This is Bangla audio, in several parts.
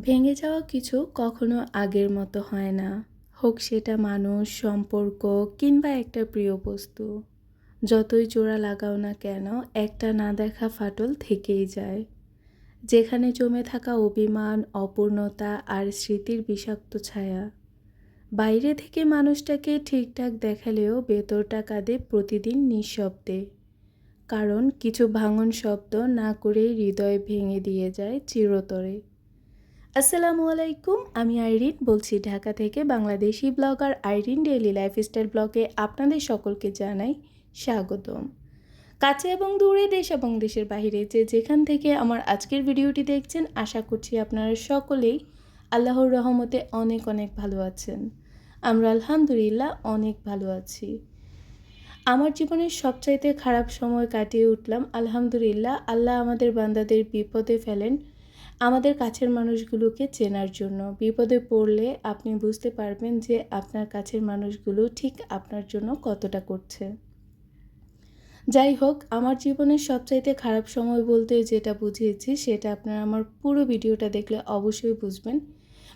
ভেঙে যাওয়া কিছু কখনো আগের মতো হয় না। হোক সেটা মানুষ, সম্পর্ক কিংবা একটা প্রিয় বস্তু। যতই জোড়া লাগাও না কেন, একটা না দেখা ফাটল থেকেই যায়। যেখানে জমে থাকা অভিমান, অপূর্ণতা আর স্মৃতির বিষাক্ত ছায়া। বাইরে থেকে মানুষটাকে ঠিকঠাক দেখালেও ভেতরটা কাঁদে প্রতিদিন নিঃশব্দে। কারণ কিছু ভাঙন শব্দ না করেই হৃদয় ভেঙে দিয়ে যায় চিরতরে। আসসালামু আলাইকুম, আমি আইরিন বলছি ঢাকা থেকে Bangladeshi blogger Irin daily lifestyle ব্লগে আপনাদের সকলকে জানাই স্বাগতম। কাছে এবং দূরে, দেশ এবং দেশের বাইরে যে যেখান থেকে আমার আজকের ভিডিওটি দেখছেন, আশা করছি আপনারা সকলেই আল্লাহর রহমতে অনেক অনেক ভালো আছেন। আমরা আলহামদুলিল্লাহ অনেক ভালো আছি। আমার জীবনের সবচাইতে খারাপ সময় কাটিয়ে উঠলাম, আলহামদুলিল্লাহ, আল্লাহ আমাদের বান্দাদের বিপদে ফেলেন আমাদের কাছের মানুষগুলোকে চেনার জন্য। বিপদে পড়লে আপনি বুঝতে পারবেন যে আপনার কাছের মানুষগুলো ঠিক আপনার জন্য কতটা করছে। যাই হোক, আমার জীবনের সবচাইতে খারাপ সময় বলতে যেটা বুঝিয়েছি, সেটা আপনারা আমার পুরো ভিডিওটা দেখলে অবশ্যই বুঝবেন।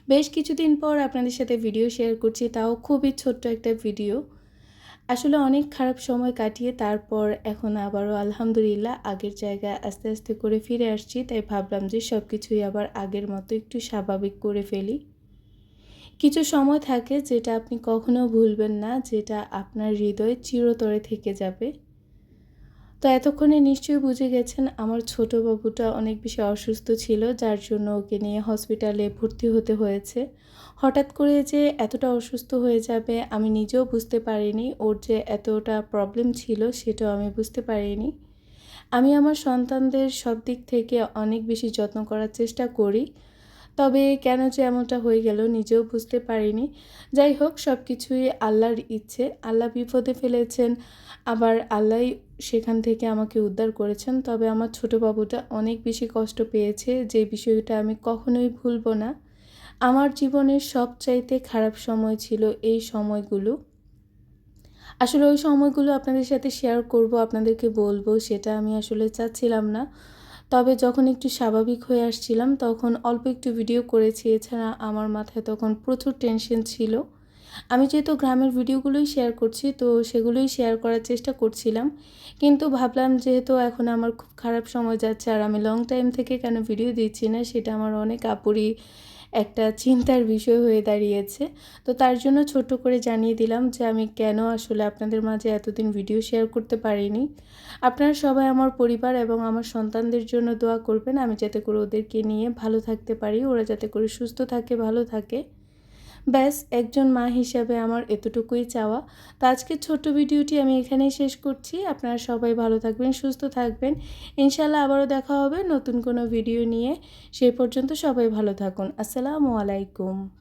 বেশ কিছুদিন পর আপনাদের সাথে ভিডিও শেয়ার করছি, তাও খুবই ছোট্ট একটা ভিডিও। আসলে অনেক খারাপ সময় কাটিয়ে তারপর এখন আবারও আলহামদুলিল্লাহ আগের জায়গায় আস্তে আস্তে করে ফিরে আসছি। তাই ভাবলাম যে সব কিছুই আবার আগের মতো একটু স্বাভাবিক করে ফেলি। কিছু সময় থাকে যেটা আপনি কখনো ভুলবেন না, যেটা আপনার হৃদয়ে চিরতরে থেকে যাবে। তো এতক্ষণে নিশ্চয়ই বুঝে গেছেন আমার ছোট বাবুটা অনেক বেশি অসুস্থ ছিল, যার জন্য ওকে নিয়ে হসপিটালে ভর্তি হতে হয়েছে। হঠাৎ করে যে এতটা অসুস্থ হয়ে যাবে, আমি নিজেও বুঝতে পারিনি। ওর যে এতটা প্রবলেম ছিল, সেটাও আমি বুঝতে পারিনি। আমি আমার সন্তানদের সব দিক থেকে অনেক বেশি যত্ন করার চেষ্টা করি, তবে কেন যে এমনটা হয়ে গেল নিজেও বুঝতে পারিনি। যাই হোক সব কিছুই আল্লাহর ইচ্ছে। আল্লাহ বিপদে ফেলেছেন, আবার আল্লাহ সেখান থেকে আমাকে উদ্ধার করেছেন। তবে আমার ছোট বাবুটা অনেক বেশি কষ্ট পেয়েছে। যে বিষয়টা আমি কখনোই ভুলবো না। আমার জীবনের সবচাইতে খারাপ সময় ছিল এই সময়গুলো। আসলে ওই সময়গুলো আপনাদের সাথে শেয়ার করব, আপনাদেরকে বলব, সেটা আমি আসলে চাচ্ছিলাম না। তবে যখন একটু স্বাভাবিক হয়ে আসছিলাম, তখন অল্প একটু ভিডিও করেছি। এছাড়া আমার মাথায় তখন প্রচুর টেনশন ছিল। আমি যেহেতু গ্রামের ভিডিওগুলোই শেয়ার করছি, তো সেগুলোই শেয়ার করার চেষ্টা করছিলাম। কিন্তু ভাবলাম যেহেতু এখন আমার খুব খারাপ সময় যাচ্ছে আর আমি লং টাইম থেকে কেন ভিডিও দিচ্ছি না, সেটা আমার অনেক আপুরি একটা চিন্তার বিষয় হয়ে দাঁড়িয়েছে। তো তার জন্য ছোট করে জানিয়ে দিলাম যে আমি কেন আসলে আপনাদের মাঝে এতদিন ভিডিও শেয়ার করতে পারিনি। আপনারা সবাই আমার পরিবার এবং আমার সন্তানদের জন্য দোয়া করবেন। আমি যাতে করে ওদেরকে নিয়ে ভালো থাকতে পারি, ওরা যাতে করে সুস্থ থাকে, ভালো থাকে। ব্যাস, একজন মা হিসাবে আমার এতটুকুই চাওয়া। তো আজকের ছোট্ট ভিডিওটি আমি এখানেই শেষ করছি। আপনারা সবাই ভালো থাকবেন, সুস্থ থাকবেন। ইনশাল্লাহ আবারও দেখা হবে নতুন কোনো ভিডিও নিয়ে। সেই পর্যন্ত সবাই ভালো থাকুন। আসসালামু আলাইকুম।